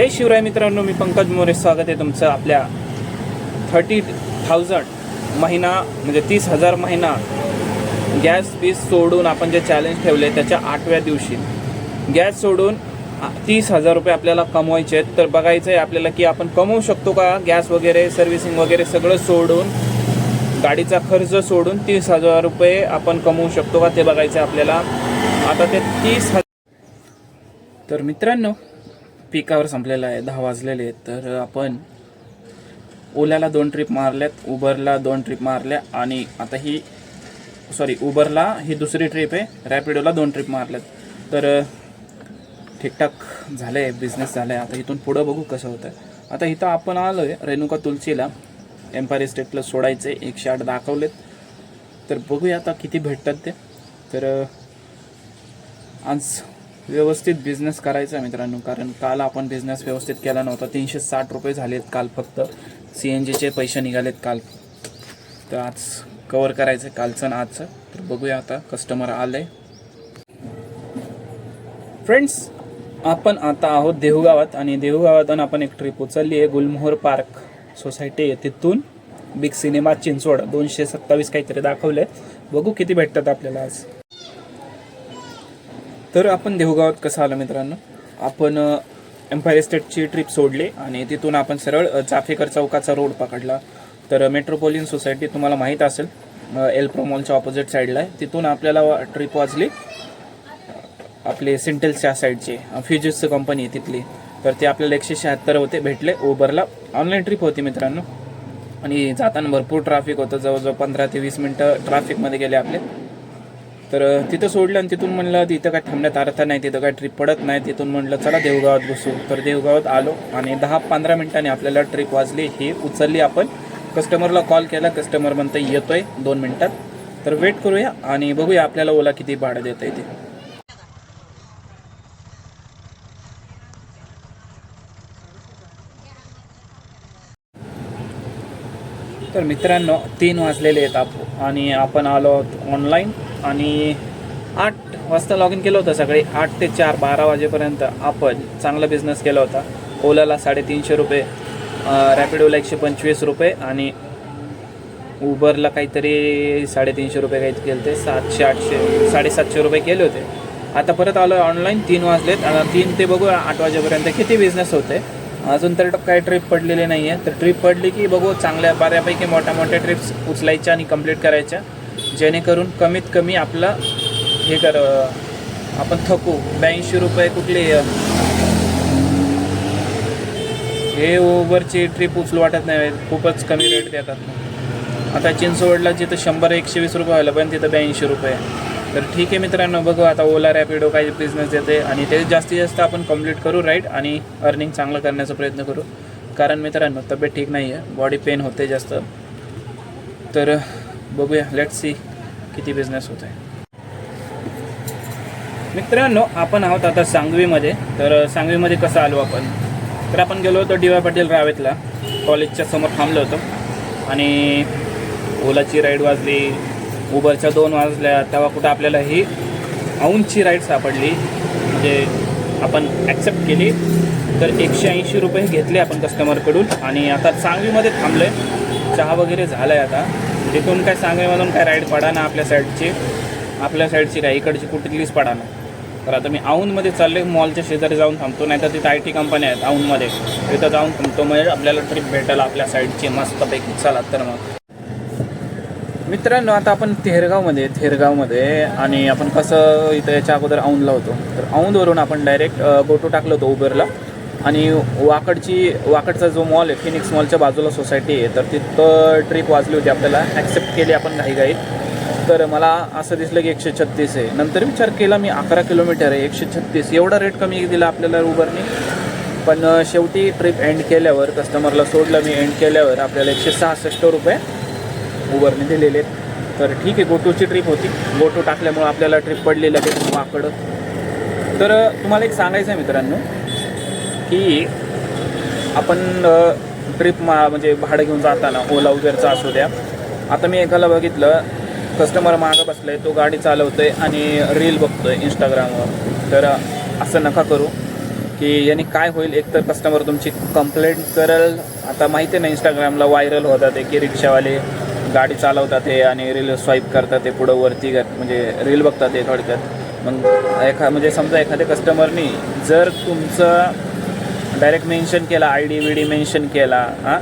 जय शिवराय मित्रांनो मी पंकज मोरे स्वागत आहे तुमचं आपल्या थर्टी थाउजंड महिना म्हणजे तीस हजार महिना गॅस पीस सोडून आपण जे चॅलेंज ठेवले त्याच्या आठव्या दिवशी. गॅस सोडून तीस हजार रुपये आपल्याला कमवायचे आहेत. तर बघायचं आहे आपल्याला की आपण कमवू शकतो का? गॅस वगैरे सर्व्हिसिंग वगैरे सगळं सोडून गाडीचा खर्च सोडून तीस हजार रुपये आपण कमवू शकतो का ते बघायचं आहे आपल्याला. आता ते तीस हजार तर मित्रांनो पिकावर संपलेलं आहे. दहा वाजलेले आहेत. तर आपण ओल्याला दोन ट्रिप मारल्यात उबरला दोन ट्रिप मारल्या आणि आता ही सॉरी उबरला ही दुसरी ट्रिप आहे. रॅपिडोला दोन ट्रिप मारल्यात. तर ठीकठाक झालं आहे बिझनेस झाला आहे आता इथून पुढं बघू कसं होतं आहे आता इथं आपण आलो आहे रेणुका तुलसीला. एम्पायर स्टेटला सोडायचं आहे एकशे आठ दाखवलेत. तर बघूया आता किती भेटतात ते. तर आज व्यवस्थित बिझनेस करायचा आहे मित्रांनो. कारण काल आपण बिझनेस व्यवस्थित केला नव्हता. तीनशे साठ रुपये झालेत काल फक्त. सी एन जीचे पैसे निघालेत काल. तर आज कवर करायचं आहे कालचं आणि आजचं. तर बघूया आता कस्टमर आले फ्रेंड्स आपण आता आहोत देहूगावात आणि देहूगावातून आपण एक ट्रिप उचलली आहे. गुलमोहर पार्क सोसायटी आहे तिथून. बिग सिनेमा चिंचवड दोनशे सत्तावीस काहीतरी दाखवले बघू किती भेटतात आपल्याला आज. तर आपण देहगावात कसं आलं मित्रांनो? आपण एम्पायर एस्टेटची ट्रिप सोडली आणि तिथून आपण सरळ चाफेकर चौकाचा रोड पकडला. तर मेट्रोपोलियन सोसायटी तुम्हाला माहीत असेल एल प्रोमॉलच्या ऑपोजिट साईडला आहे. तिथून आपल्याला ट्रिप वाजली. आपले सिंटेल्सच्या साईडचे फ्युजिसचं कंपनी आहे तिथली. तर ते आपल्याला एकशे शहात्तर होते भेटले. ओबरला ऑनलाईन ट्रिप होती मित्रांनो. आणि जाताना भरपूर ट्रॅफिक होतं. जवळजवळ पंधरा ते वीस मिनटं ट्रॅफिकमध्ये गेले आपले. तर तिथं सोडलं आणि तिथून म्हणलं तिथं काय थांबण्यात अर्थ नाही तिथं काय ट्रिप पडत नाही. तिथून म्हणलं चला देवगावात बसू तर देवगावात आलो आणि दहा पंधरा मिनिटांनी आपल्याला ट्रिप वाजली. ही उचलली आपण. कस्टमरला कॉल केला. कस्टमर म्हणतं येतोय दोन मिनिटात. तर वेट करूया आणि बघूया आपल्याला ओला किती भाडं देतं ते. तर मित्रांनो तीन वाजलेले आहेत आप आणि आपण आलो आहोत ऑनलाईन आणि आठ वाजता लॉग इन केलं होतं सकाळी आठ ते चार बारा वाजेपर्यंत आपण चांगला बिझनेस केला होता. ओलाला साडेतीनशे रुपये रॅपिडोला एकशे पंचवीस रुपये आणि उबरला काहीतरी साडेतीनशे रुपये काहीतरी केले होते सातशे आठशे साडेसातशे रुपये केले होते. आता परत आलो ऑनलाईन तीन वाजलेत. तीन ते बघू आठ वाजेपर्यंत किती बिझनेस होते. अजून तर काही ट्रिप पडलेली नाही आहे तर ट्रिप पडली की बघू चांगल्या बऱ्यापैकी मोठ्या मोठ्या ट्रिप्स उचलायच्या आणि कंप्लीट करायच्या. जेणेकरून कमीत कमी आपलं हे कर आपण थकू. ब्याऐंशी रुपये कुठले हे ओव्हरची ट्रिप उचलू वाटत नाही. खूपच कमी रेट देतात. आता चिंचवडला जिथं शंभर एकशे वीस रुपये व्हायला पण तिथं ब्याऐंशी रुपये. तर ठीक आहे मित्रांनो बघू आता ओला रॅपिडो काय बिझनेस देते आणि ते जास्तीत जास्त आपण कंप्लीट करू राईट आणि अर्निंग चांगलं करण्याचा प्रयत्न करू. कारण मित्रांनो तब्येत ठीक नाही आहे बॉडी पेन होते जास्त. तर बघूया. लेट सी किती बिझनेस होत आहे मित्रांनो आपण आहोत आता सांगवीमध्ये. तर सांगवीमध्ये कसं आलो आपण? तर आपण गेलो होतो डी वाय पाटील रावेतला. कॉलेजच्या समोर थांबलो होतो. आणि ओलाची राईड वाजली. उबरच्या दोन वाजल्या. तेव्हा कुठं आपल्याला ही औंची राईड सापडली. म्हणजे आपण ॲक्सेप्ट केली. तर एकशे ऐंशी रुपये घेतले आपण कस्टमरकडून आणि आता सांगवीमध्ये थांबलो आहे चहा वगैरे झाला आहे आता. तिथून काय सांगलीमधून काय राईड पडा ना आपल्या साईडची आपल्या साईडची काय इकडची कुठलीच पडा ना. तर आता मी औंधमध्ये चालले मॉलच्या शेजारी जाऊन थांबतो नाही तर तिथं आय टी कंपन्या आहेत औंधमध्ये. तिथं जाऊन थांबतो म्हणजे आपल्याला ट्रिप भेटेल आपल्या साईडची मस्तपैकी. चला तर मग. मित्रांनो आता आपण थेरगावमध्ये थेरगावमध्ये आणि आपण कसं इथं याच्या अगोदर औंधला होतो. तर औंधवरून आपण डायरेक्ट गोटो टाकलं होतो उबरला. आणि वाकडची वाकडचा जो मॉल आहे फिनिक्स मॉलच्या बाजूला सोसायटी आहे तर तिथं ट्रिप वाजली होती आपल्याला. ॲक्सेप्ट केली आपण घाईघाईत तर मला असं दिसलं की एकशे छत्तीस आहे. नंतर विचार केला मी अकरा किलोमीटर आहे एकशे छत्तीस. एवढा रेट कमी दिला आपल्याला उबरने पण शेवटी ट्रिप एंड केल्यावर कस्टमरला सोडलं मी एंड केल्यावर आपल्याला एकशे सहासष्ट रुपये उबरने दिलेले. आहेत तर ठीक आहे गोटूची ट्रिप होती. गोटू टाकल्यामुळं आपल्याला ट्रिप पडली लगेच वाकडं. तर तुम्हाला एक सांगायचं आहे मित्रांनो. की आपण ट्रिप मा म्हणजे भाडं घेऊन जाताना ओला उबेरचा असू द्या. आता मी एकाला बघितलं कस्टमर मागं बसलाय तो गाडी चालवतोय आणि रील बघतोय इंस्टाग्रामवर तर असं नका करू की याने काय होईल एक तर कस्टमर तुमची कंप्लेंट करेल. आता माहिती आहे ना इंस्टाग्रामला व्हायरल होतात ते की रिक्षावाले गाडी चालवतात हे आणि रील स्वाईप करतात ते पुढं वरती म्हणजे रील बघतात ते थोडक्यात. मग एखा म्हणजे समजा एखाद्या कस्टमरनी जर तुमचं डायरेक्ट मेन्शन केला I D V D mention केला हां?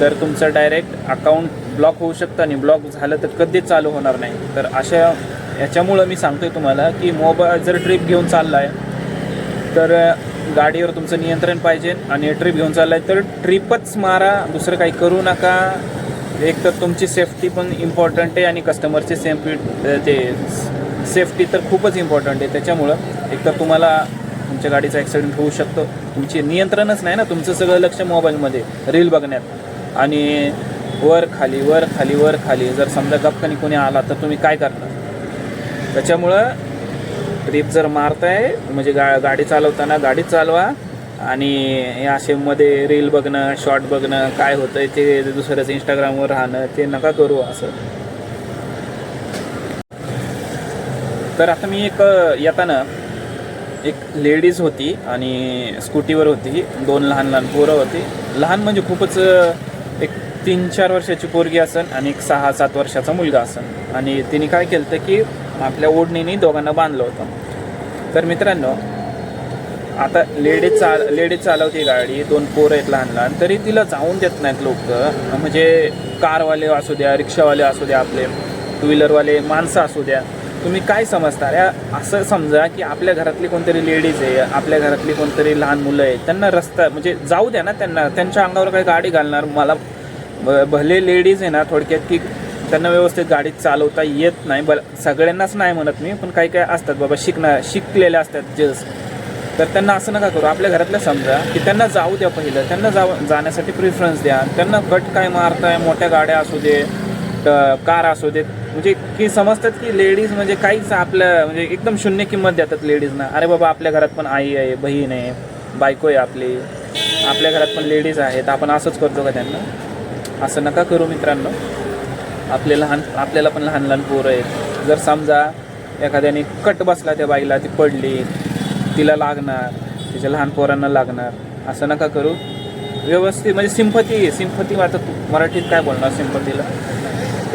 तर तुमचं डायरेक्ट अकाउंट ब्लॉक होऊ शकतं आणि ब्लॉक झालं तर कधीच चालू होणार नाही. तर अशा याच्यामुळं मी सांगतोय तुम्हाला की मोबाईल जर ट्रिप घेऊन चालला आहे तर गाडीवर तुमचं नियंत्रण पाहिजे आणि ट्रिप घेऊन चालला आहे तर ट्रिपच मारा दुसरं काही करू नका. एक तर तुमची सेफ्टी पण इम्पॉर्टंट आहे आणि कस्टमरची सेफ्टी ते सेफ्टी तर खूपच इम्पॉर्टंट आहे. त्याच्यामुळं एक तर तुम्हाला तुमच्या गाडीचा ॲक्सिडेंट होऊ शकतो. तुमचे नियंत्रणच नाही ना तुमचं सगळं लक्ष मोबाईलमध्ये रील बघण्यात. आणि वर खाली वर खाली वर खाली जर समजा गपकनी कोणी आला तर तुम्ही काय करणार? त्याच्यामुळं ट्रीप जर मारताय म्हणजे गा गाडी चालवताना गाडी चालवा आणि या असे मध्ये रील बघणं शॉर्ट बघणं काय होतंय ते दुसऱ्याच इंस्टाग्रामवर राहणं ते नका करू असं. तर आता मी एक येताना एक लेडीज होती आणि स्कूटीवर होती. दोन लहान लहान पोरं होती. लहान म्हणजे खूपच एक तीन चार वर्षाची पोरगी असन आणि एक सहा सात वर्षाचा मुलगा असन. आणि तिने काय केलं की आपल्या ओढणीने दोघांना बांधलं होतं. तर मित्रांनो आता लेडीज चाल लेडीज चालवते गाडी दोन पोरं आहेत लहान लहान तरी तिला जाऊन देत नाहीत लोक. म्हणजे कारवाले असू द्या रिक्षावाले असू द्या आपले टू व्हीलरवाले माणसं असू द्या. तुम्ही काय समजता या असं समजा की आपल्या घरातली कोणतरी लेडीज आहे आपल्या घरातली कोणतरी लहान मुलं आहे त्यांना रस्ता म्हणजे जाऊ द्या ना त्यांना त्यांच्या अंगावर काही गाडी घालणार मला भ- भले लेडीज आहे ना थोडक्यात की त्यांना व्यवस्थित गाडी चालवता येत नाही बल सगळ्यांनाच नाही म्हणत मी पण काही काही असतात बाबा शिकणार शिकलेले असतात जस तर त्यांना असं नका करू आपल्या घरातल्या समजा की त्यांना जाऊ द्या पहिलं त्यांना जाऊ जाण्यासाठी प्रिफरन्स द्या त्यांना कट काय मारताय मोठ्या गाड्या असू दे कार असू देत म्हणजे की समजतात की लेडीज म्हणजे काहीच आपल्या म्हणजे एकदम शून्य किंमत देतात लेडीजना अरे बाबा आपल्या घरात पण आई आहे बहीण आहे बायको आहे आपली. आपल्या घरात पण लेडीज आहेत. आपण असंच करतो का त्यांना? असं नका करू मित्रांनो. आपले लहान आपल्याला पण लहान लहान पोरं आहेत. जर समजा एखाद्याने कट बसला त्या बाईला ती पडली तिला लागणार तिच्या लहान पोरांना लागणार असं नका करू. व्यवस्थित म्हणजे सिंपती आहे. सिंपती आता मराठीत काय बोलणार सिंपतीला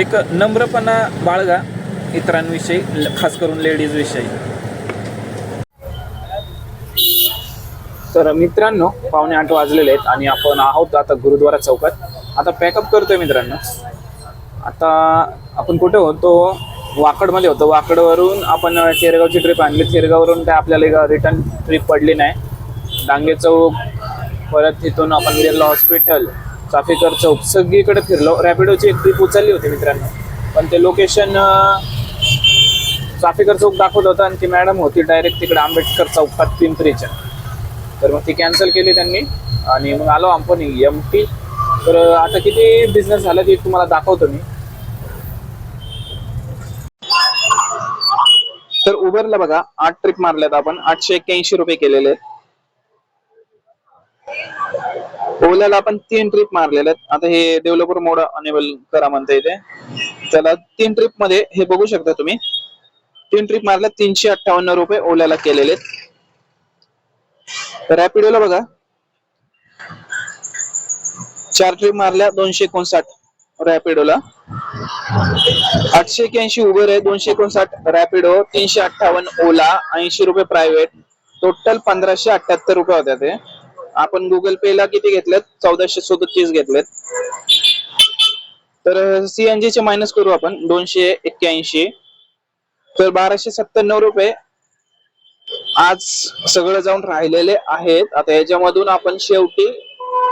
एक नम्रपणा बाळगा इतरांविषयी खास करून लेडीजविषयी तर मित्रांनो पावणे आठ वाजलेले आहेत आणि आपण आहोत आता गुरुद्वारा चौकात. आता पॅकअप करतोय मित्रांनो. आता आपण कुठे होतो? वाकडमध्ये होतो. वाकडवरून आपण थेरगावची ट्रिप आणली. थेरगाववरून काय आपल्याला रिटर्न ट्रिप पडली नाही. डांगे चौक परत तिथून आपण बिर्ला हॉस्पिटल चाफेकर चौक सगळीकडे फिरलो. रॅपिडोची एक ट्रिप उचलली होती मित्रांनो. पण ते लोकेशन चाफेकर चौक दाखवत होतं आणि ती मॅडम होती डायरेक्ट तिकडे आंबेडकर चौकात पिंपरीच्या तर मग ती कॅन्सल केली त्यांनी. आणि मग आलो आपण एम टी तर आता किती बिझनेस झाला ते तुम्हाला दाखवतो मी. तर उबरला बघा आठ ट्रिप मारल्यात आपण. आठशे एक्क्याऐंशी रुपये केलेले आहेत. ओल्याला आपण तीन ट्रिप मारलेल्या आहेत आता हे डेव्हलपर मोड अनेबल करा म्हणता येते त्याला तीन ट्रिपमध्ये हे बघू शकता तुम्ही. तीन ट्रिप मारल्या तीनशे अठ्ठावन्न रुपये ओल्याला केलेले आहेत रॅपिडोला बघा. चार ट्रिप मारल्या दोनशे एकोणसाठ रॅपिडोला आठशे एक्याऐंशी उबर आहे दोनशे एकोणसाठ रॅपिडो हो. तीनशे अठ्ठावन्न ओला ऐंशी रुपये प्रायव्हेट टोटल पंधराशे अठ्याहत्तर रुपये होत्या ते. आपण गुगल पे ला किती घेतलेत? चौदाशे सदतीस घेतलेत. तर सीएनजी चे मायनस करू आपण. दोनशे एक्क्याऐंशी. तर बाराशे सत्त्याण्णव रुपये आज सगळं जाऊन राहिलेले आहेत. आता याच्यामधून आपण शेवटी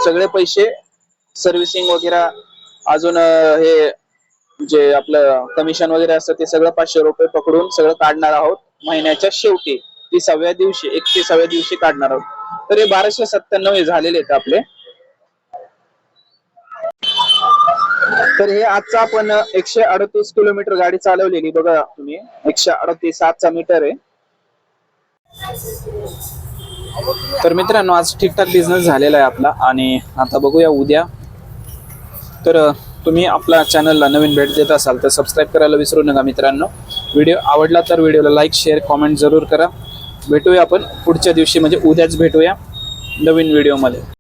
सगळे पैसे सर्व्हिसिंग वगैरे अजून हे जे आपलं कमिशन वगैरे असतं ते सगळं पाचशे रुपये पकडून सगळं काढणार आहोत. महिन्याच्या शेवटी तिसाव्या दिवशी एकतीसाव्या दिवशी काढणार आहोत. तर हे बाराशे सत्त्याण्णव हे झालेले आहेत आपले. तर हे आजचा आपण एकशे अडतीस किलोमीटर गाडी चालवलेली बघा तुम्ही. एकशे अडतीस सातचा मीटर आहे. तर मित्रांनो आज ठीकठाक बिझनेस झालेला आहे आपला आणि आता बघूया उद्या. तर तुम्ही आपल्या चॅनलला नवीन भेट देत असाल तर सबस्क्राईब करायला विसरू नका मित्रांनो. व्हिडिओ आवडला तर व्हिडिओला लाईक शेअर कॉमेंट जरूर करा. भेटूया आपण पुढच्या दिवशी म्हणजे उद्याच भेटूया नवीन व्हिडिओमध्ये.